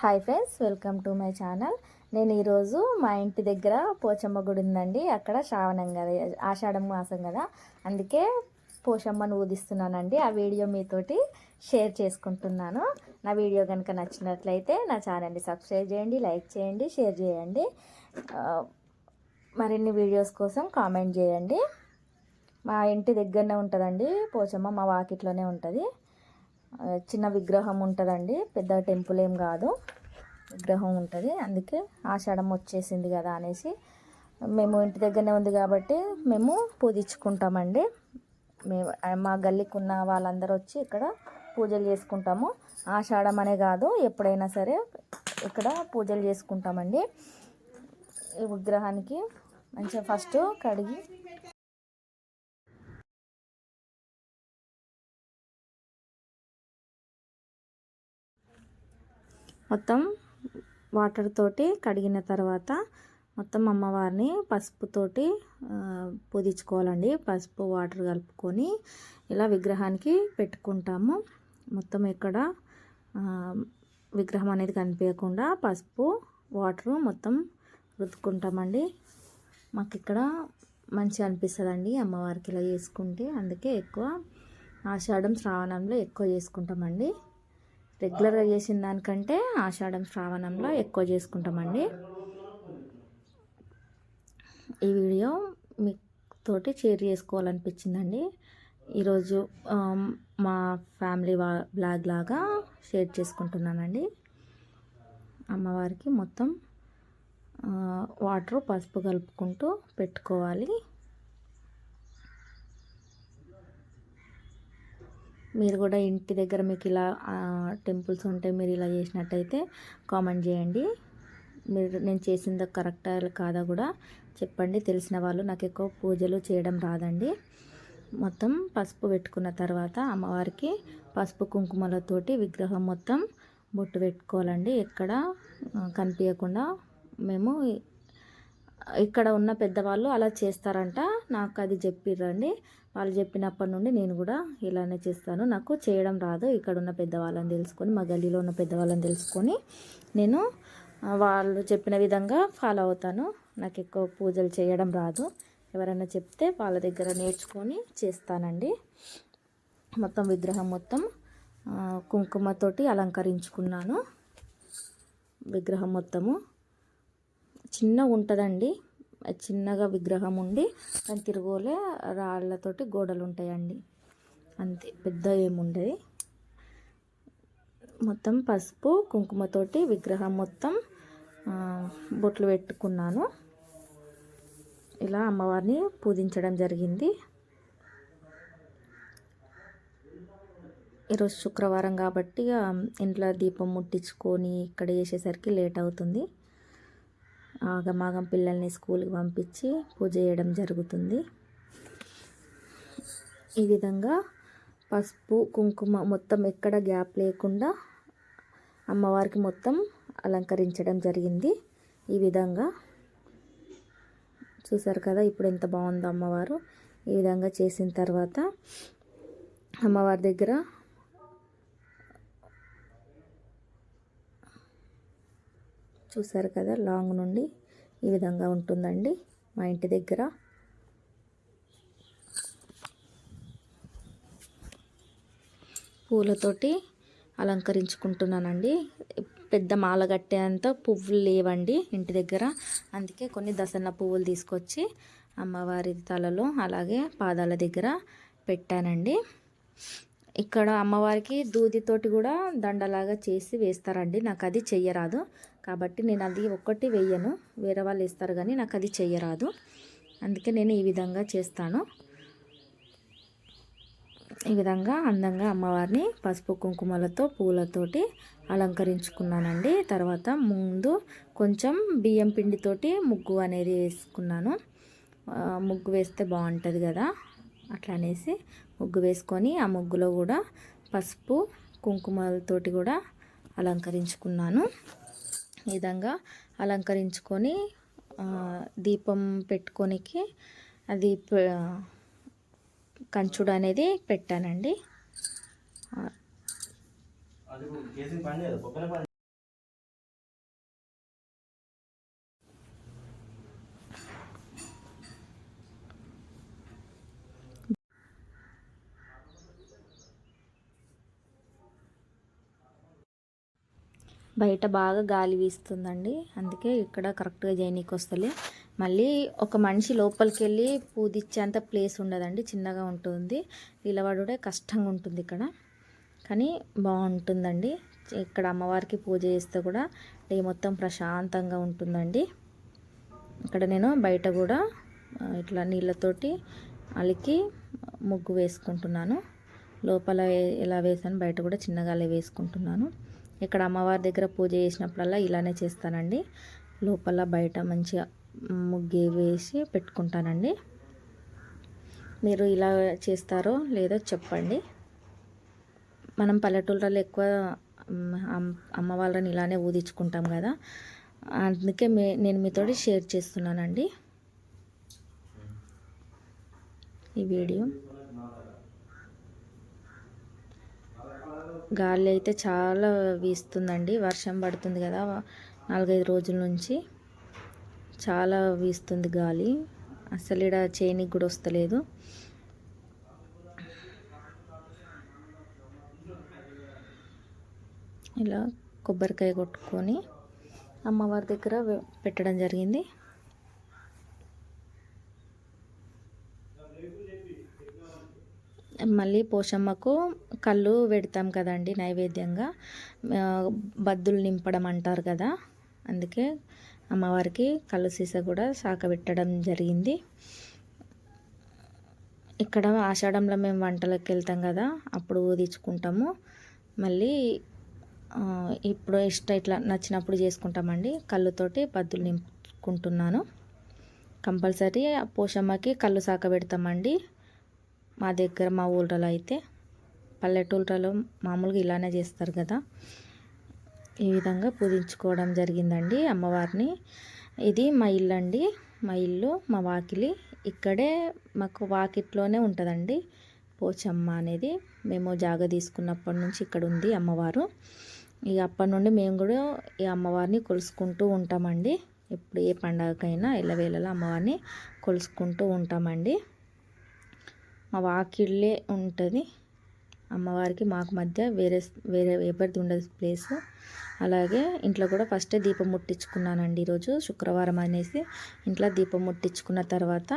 Hi friends welcome to my channel నేను ఈరోజు మా ఇంటి దగ్గర పోచమ్మ గుడి ఉందండి. అక్కడ శ్రావణం కదా ఆషాఢం మాసం కదా. అందుకే పోషమ్మను ఊదిస్తున్నానండి. ఆ వీడియో మీతోటి షేర్ చేసుకుంటున్నాను. నా వీడియో కనుక నచ్చినట్లయితే నా ఛానల్ని సబ్స్క్రైబ్ చేయండి లైక్ చేయండి షేర్ చేయండి. మరిన్ని వీడియోస్ కోసం కామెంట్ చేయండి. మా ఇంటి దగ్గరనే ఉంటుందండి పోచమ్మ మా వాకిట్లోనే ఉంటుంది. చిన్న విగ్రహం ఉంటుందండి. పెద్ద టెంపుల్ ఏం కాదు. విగ్రహం ఉంటుంది. అందుకే ఆషాఢం వచ్చేసింది కదా అనేసి మేము ఇంటి దగ్గరనే ఉంది కాబట్టి మేము పూజించుకుంటామండి. మేము మా గల్లీకి ఉన్న వాళ్ళందరూ వచ్చి ఇక్కడ పూజలు చేసుకుంటాము. ఆషాఢం అనే కాదు ఎప్పుడైనా సరే ఇక్కడ పూజలు చేసుకుంటామండి. ఈ విగ్రహానికి మంచిగా ఫస్ట్ కడిగి మొత్తం వాటర్ తోటి కడిగిన తర్వాత మొత్తం అమ్మవారిని పసుపుతోటి పూజించుకోవాలండి. పసుపు వాటర్ కలుపుకొని ఇలా విగ్రహానికి పెట్టుకుంటాము. మొత్తం ఇక్కడ విగ్రహం అనేది కనిపించకుండా పసుపు వాటరు మొత్తం రుద్దుకుంటామండి. మాకు ఇక్కడ మంచిగా అనిపిస్తుందండి అమ్మవారికి ఇలా చేసుకుంటే. అందుకే ఎక్కువ ఆషాఢం శ్రావణంలో ఎక్కువ చేసుకుంటామండి. రెగ్యులర్గా చేసిన దానికంటే ఆషాఢం శ్రావణంలో ఎక్కువ చేసుకుంటామండి. ఈ వీడియో మీతోటి షేర్ చేసుకోవాలనిపించిందండి. ఈరోజు మా ఫ్యామిలీ వా బ్లాగ్ లాగా షేర్ చేసుకుంటున్నానండి. అమ్మవారికి మొత్తం వాటరు వాటర్ పసుపు కలుపుకుంటూ పెట్టుకోవాలి. మీరు కూడా ఇంటి దగ్గర మీకు ఇలా టెంపుల్స్ ఉంటే మీరు ఇలా చేసినట్టయితే కామెంట్ చేయండి. మీరు నేను చేసింది కరెక్టా కాదా కూడా చెప్పండి. తెలిసిన వాళ్ళు నాకు ఎక్కువ పూజలు చేయడం రాదండి. మొత్తం పసుపు పెట్టుకున్న తర్వాత అమ్మవారికి పసుపు కుంకుమలతోటి విగ్రహం మొత్తం బొట్టు పెట్టుకోవాలండి. ఎక్కడ కనిపించకుండా మేము ఇక్కడ ఉన్న పెద్దవాళ్ళు అలా చేస్తారంట. నాకు అది చెప్పిర్రండి. వాళ్ళు చెప్పినప్పటి నుండి నేను కూడా ఇలానే చేస్తాను. నాకు చేయడం రాదు. ఇక్కడ ఉన్న పెద్దవాళ్ళని తెలుసుకొని మా గల్లీలో ఉన్న పెద్దవాళ్ళని తెలుసుకొని నేను వాళ్ళు చెప్పిన విధంగా ఫాలో అవుతాను. నాకు ఎక్కువ పూజలు చేయడం రాదు. ఎవరైనా చెప్తే వాళ్ళ దగ్గర నేర్చుకొని చేస్తానండి. మొత్తం విగ్రహం మొత్తం కుంకుమతోటి అలంకరించుకున్నాను. విగ్రహం మొత్తము. చిన్న ఉంటుందండి. చిన్నగా విగ్రహం ఉండి దాని తిరుగులే రాళ్ళతోటి గోడలు ఉంటాయండి అంతే పెద్ద ఏముండదు. మొత్తం పసుపు కుంకుమతోటి విగ్రహం మొత్తం బొట్లు పెట్టుకున్నాను. ఇలా అమ్మవారిని పూజించడం జరిగింది. ఈరోజు శుక్రవారం కాబట్టి ఇంట్లో దీపం ముట్టించుకొని ఇక్కడ చేసేసరికి లేట్ అవుతుంది. ఆగమాగం పిల్లల్ని స్కూల్కి పంపించి పూజ చేయడం జరుగుతుంది. ఈ విధంగా పసుపు కుంకుమ మొత్తం ఎక్కడ గ్యాప్ లేకుండా అమ్మవారికి మొత్తం అలంకరించడం జరిగింది. ఈ విధంగా చూసారు కదా ఇప్పుడు ఎంత బాగుందో అమ్మవారు. ఈ విధంగా చేసిన తర్వాత అమ్మవారి దగ్గర చూసారు కదా లాంగ్ నుండి ఈ విధంగా ఉంటుందండి మా ఇంటి దగ్గర. పూలతోటి అలంకరించుకుంటున్నానండి. పెద్ద మాల కట్టేంత పువ్వులు లేవండి ఇంటి దగ్గర. అందుకే కొన్ని దసన్న పువ్వులు తీసుకొచ్చి అమ్మవారి తలలో అలాగే పాదాల దగ్గర పెట్టానండి. ఇక్కడ అమ్మవారికి దూదితోటి కూడా దండలాగా చేసి వేస్తారండి. నాకు అది చెయ్యరాదు. కాబట్టి నేను అది ఒక్కటి వేయను. వేరే వాళ్ళు వేస్తారు కానీ నాకు అది చెయ్యరాదు. అందుకే నేను ఈ విధంగా చేస్తాను. ఈ విధంగా అందంగా అమ్మవారిని పసుపు కుంకుమలతో పూలతోటి అలంకరించుకున్నానండి. తర్వాత ముందు కొంచెం బియ్యం పిండితోటి ముగ్గు అనేది వేసుకున్నాను. ముగ్గు వేస్తే బాగుంటుంది కదా. అట్లా అనేసి ముగ్గు వేసుకొని ఆ ముగ్గులో కూడా పసుపు కుంకుమలతోటి కూడా అలంకరించుకున్నాను. ఈ విధంగా అలంకరించుకొని దీపం పెట్టుకోనికి అది కంచుడు అనేది పెట్టానండి అది చేసిన పని లేదు పక్కన పని బయట బాగా గాలి వీస్తుందండి. అందుకే ఇక్కడ కరెక్ట్గా చేయనీకి వస్తలే. మళ్ళీ ఒక మనిషి లోపలికి వెళ్ళి పూదిచ్చేంత ప్లేస్ ఉండదండి. చిన్నగా ఉంటుంది. నిలబడుడే కష్టంగా ఉంటుంది ఇక్కడ. కానీ బాగుంటుందండి. ఇక్కడ అమ్మవారికి పూజ చేస్తే కూడా డే మొత్తం ప్రశాంతంగా ఉంటుందండి. ఇక్కడ నేను బయట కూడా ఇట్లా నీళ్ళతోటి అలికి ముగ్గు వేసుకుంటున్నాను. లోపల ఎలా వేసాను బయట కూడా చిన్నగా అలా వేసుకుంటున్నాను. ఇక్కడ అమ్మవారి దగ్గర పూజ చేసినప్పుడల్లా ఇలానే చేస్తానండి. లోపల బయట మంచిగా ముగ్గు వేసి పెట్టుకుంటానండి. మీరు ఇలా చేస్తారో లేదో చెప్పండి. మనం పల్లెటూళ్ళలో ఎక్కువ అమ్- అమ్మ వాళ్ళని ఇలానే ఊదించుకుంటాం కదా. అందుకే మే నేను మీతోటి షేర్ చేస్తున్నానండి. ఈ వీడియో. గాలి అయితే చాలా వీస్తుందండి. వర్షం పడుతుంది కదా నాలుగైదు రోజుల నుంచి చాలా వీస్తుంది గాలి. అసలు ఇక్కడ చేయనికి కూడా వస్తలేదు. ఇలా కొబ్బరికాయ కొట్టుకొని అమ్మవారి దగ్గర పెట్టడం జరిగింది. మళ్ళీ పోషమ్మకు కళ్ళు పెడతాం కదండి నైవేద్యంగా. బద్దులు నింపడం అంటారు కదా అందుకే అమ్మవారికి కళ్ళు సీస కూడా సాకబెట్టడం జరిగింది. ఇక్కడ ఆషాఢంలో మేము వంటలకు వెళ్తాం కదా అప్పుడు ఊదించుకుంటాము. మళ్ళీ ఇప్పుడు ఇష్ట ఇట్లా నచ్చినప్పుడు చేసుకుంటామండి. కళ్ళుతోటి బద్దులు నింపుకుంటున్నాను. కంపల్సరీ పోషమ్మకి కళ్ళు సాక పెడతామండి. మా దగ్గర మా ఊళ్ళలో అయితే పల్లెటూళ్ళలో మామూలుగా ఇలానే చేస్తారు కదా. ఈ విధంగా పూజించుకోవడం జరిగిందండి అమ్మవారిని. ఇది మా ఇల్లు అండి. మా ఇల్లు మా వాకిలి. ఇక్కడే మాకు వాకిట్లోనే ఉంటుందండి. పోచమ్మ అనేది. మేము జాగ తీసుకున్నప్పటి నుంచి ఇక్కడ ఉంది అమ్మవారు. ఇక అప్పటి నుండి మేము కూడా ఈ అమ్మవారిని కొలుసుకుంటూ ఉంటామండి. ఇప్పుడు ఏ పండగకైనా ఎల్లవేళలా అమ్మవారిని కొలుసుకుంటూ ఉంటామండి. మా వాకిళ్ళే ఉంటుంది. అమ్మవారికి మాకు మధ్య వేరే వేరే ఎవరిది ఉండదు ప్లేస్. అలాగే ఇంట్లో కూడా ఫస్ట్ దీపం ముట్టించుకున్నానండి ఈరోజు. శుక్రవారం అనేసి ఇంట్లో దీపం ముట్టించుకున్న తర్వాత